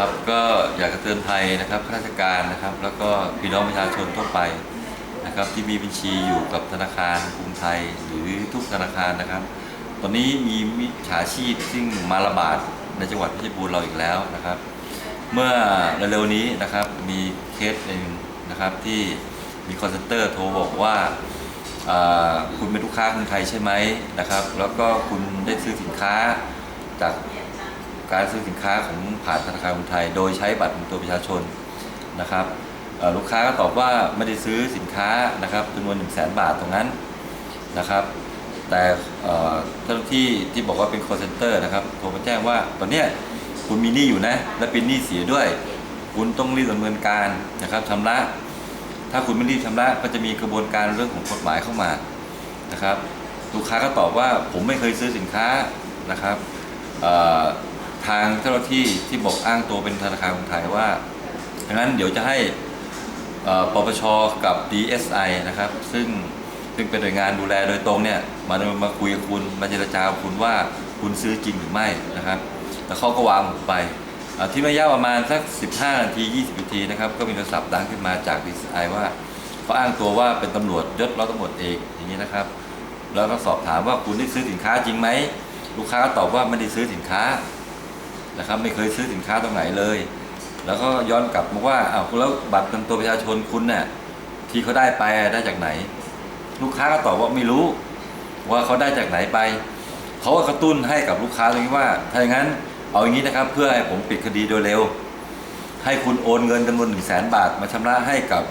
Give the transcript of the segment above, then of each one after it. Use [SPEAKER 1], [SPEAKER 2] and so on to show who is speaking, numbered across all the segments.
[SPEAKER 1] ครับก็อยากจะเตือนภัยนะครับข้าราชการนะครับ แล้วก็พี่น้องประชาชนทั่วไปนะครับ ที่มีบัญชีอยู่กับธนาคารกรุงไทยหรือทุกธนาคารนะครับ ตอนนี้มีมิจฉาชีพซึ่งมาระบาดในจังหวัดเพชรบูรณ์เราอีกแล้วนะครับ เมื่อเร็วๆนี้นะครับมีเคสหนึ่งนะครับที่มีคอนเซนเตอร์โทรบอกว่าอ่าคุณเป็นลูกค้ากรุงไทยใช่ไหมนะครับ แล้วก็คุณได้ซื้อสินค้าจาก การซื้อสินค้าของผ่านธนาคารกรุงไทย โดยใช้บัตรตัวประชาชนนะครับลูกค้าก็ตอบว่าไม่ได้ซื้อสินค้านะครับจำนวน1 0 0 0 0แบาทตรงนั้นนะครับ แต่เอ่อเจ้าหน้าที่ที่บอกว่าเป็น call center นะครับโทรมาแจ้งว่าตอนเนี้ยคุณมีหนี้อยู่นะ และเป็นหนี้เสียด้วย คุณต้องรีบดำเนินการนะครับชำระ ถ้าคุณไม่รีบชำระก็จะมีกระบวนการเรื่องของกฎหมายเข้ามานะครับ ลูกค้าก็ตอบว่าผมไม่เคยซื้อสินค้านะครับ ทางเจ้าหน้าที่ที่บอกอ้างตัวเป็นธนาคารกรุงไทยว่าดังนั้นเดี๋ยวจะให้ปปชกับ DSI นะครับ ซึ่งซึ่งเป็นหน่วยงานดูแลโดยตรงเนี่ยมามาคุยกับคุณมาเจรจาคุณว่าคุณซื้อจริงหรือไม่นะครับ แล้วเขาก็วางผมไปเอ่อที่ระยะประมาณสัก 15 นาที 20 นาทีนะครับ ก็มีโทรศัพท์ดังขึ้นมาจาก DSI ว่าเขาอ้างตัวว่าเป็นตำรวจยศร้อยตำรวจเอกอย่างนี้นะครับ แล้วก็สอบถามว่าคุณได้ซื้อสินค้าจริงไหมลูกค้าก็ตอบว่าไม่ได้ซื้อสินค้า นะครับไม่เคยซื้อสินค้าตรงไหนเลย แล้วก็ย้อนกลับมาว่าอ้าวแล้วบัตรประจำตัวประชาชนคุณเนี่ยที่เขาได้ไปได้จากไหน ลูกค้าก็ตอบว่าไม่รู้ ว่าเขาได้จากไหนไปเขาก็กระตุ้นให้กับลูกค้าตรงนี้ว่าถ้าอย่างนั้นเอาอย่างนี้นะครับเพื่อให้ผมปิดคดีโดยเร็ว ให้คุณโอนเงินจำนวนหนึ่งแสนบาท มาชำระให้กับ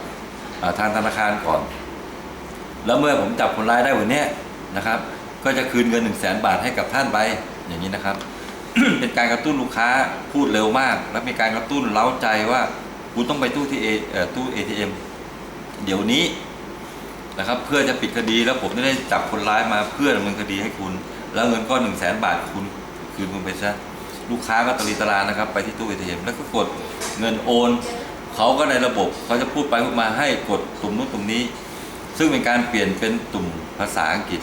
[SPEAKER 1] ทางธนาคารก่อน แล้วเมื่อผมจับคนร้ายได้วันนี้นะครับ ก็จะคืนเงิน1นึ่งแสนบาทให้กับท่านไปอย่างนี้นะครับ เป็นการกระตุ้นลูกค้าพูดเร็วมาก และมีการกระตุ้นเล้าใจว่าคุณต้องไปตู้ที่เอเอ่อตู้ ATM เดี๋ยวนี้นะครับ เพื่อจะปิดคดีแล้วผมจะได้จับคนร้ายมาเพื่อดำเนินคดีให้คุณ แล้วเงินก็หนึ่งแสนบาทคุณคืนคุณไปซะลูกค้าก็ตะลีตะลานะครับ ไปที่ตู้ ATM แล้วก็กดเงินโอนเขาก็ในระบบเขาจะพูดไปพูดมาให้กดตุ่มนู้นตุ่มนี้ ซึ่งเป็นการเปลี่ยนเป็นตุ่มภาษาอังกฤษ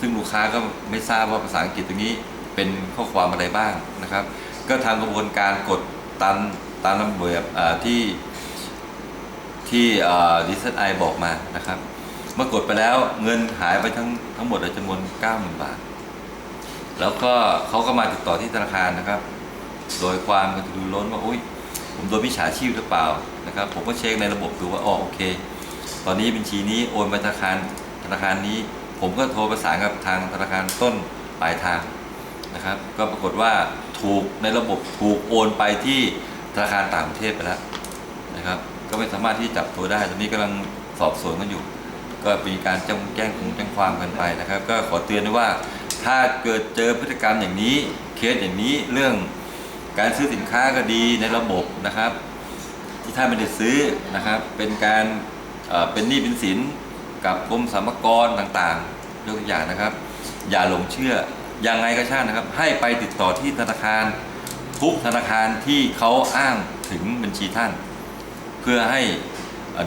[SPEAKER 1] ซึ่งลูกค้าก็ไม่ทราบว่าภาษาอังกฤษตรงนี้ เป็นข้อความอะไรบ้างนะครับ ก็ทำกระบวนการกดตามตามระเบียบที่ที่ดิสไอบอกมานะครับเมื่อกดไปแล้วเงินหายไปทั้งทั้งหมดจำนวน 90,000 บาท แล้วก็เขาก็มาติดต่อที่ธนาคารนะครับ โดยความกระตือรือร้นว่าอุ้ยผมโดนมิจฉาชีพหรือเปล่านะครับ ผมก็เช็คในระบบดูว่าอ๋อโอเค ตอนนี้บัญชีนี้โอนไปธนาคารธนาคารนี้ ผมก็โทรประสานกับทางธนาคารต้นปลายทาง นะครับ ก็ปรากฏว่าถูกในระบบถูกโอนไปที่ธนาคารต่างประเทศไปแล้วนะครับ ก็ไม่สามารถที่จับตัวได้ ตอนนี้กำลังสอบสวนกันอยู่ ก็มีการแจ้งแจ้งคงแจ้งความกันไปนะครับ ก็ขอเตือนด้วยว่าถ้าเกิดเจอพฤติกรรมอย่างนี้เคสอย่างนี้เรื่องการซื้อสินค้าก็ดีในระบบนะครับ ที่ท่านไม่ได้ซื้อนะครับ เป็นการเอ่อเป็นหนี้เป็นสินกับกรมสรรพากรต่างๆยกตัวอย่างนะครับ อย่าหลงเชื่อ ยังไงก็ช่างนะครับ ให้ไปติดต่อที่ธนาคารทุกธนาคารที่เขาอ้างถึงบัญชีท่าน เพื่อให้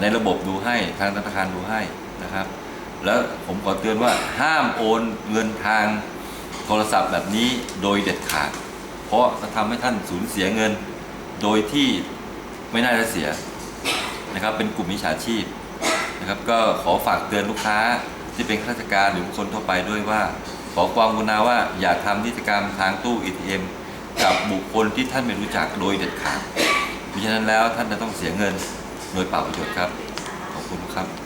[SPEAKER 1] ในระบบดูให้ทางธนาคารดูให้นะครับ แล้วผมขอเตือนว่าห้ามโอนเงินทางโทรศัพท์แบบนี้โดยเด็ดขาด เพราะจะทำให้ท่านสูญเสียเงิน โดยที่ไม่น่าจะเสียนะครับ เป็นกลุ่มมิจฉาชีพนะครับ ก็ขอฝากเตือนลูกค้าที่เป็นข้าราชการหรือคคลทั่วไปด้วยว่า ขอความกรุณาว่าอย่าทำนิติกรรมทางตู้ ATM กับบุคคลที่ท่านไม่รู้จักโดยเด็ดขาดมิฉะนั้นแล้วท่านจะต้องเสียเงินโดยเปล่าประโยชน์ครับ ขอบคุณครับ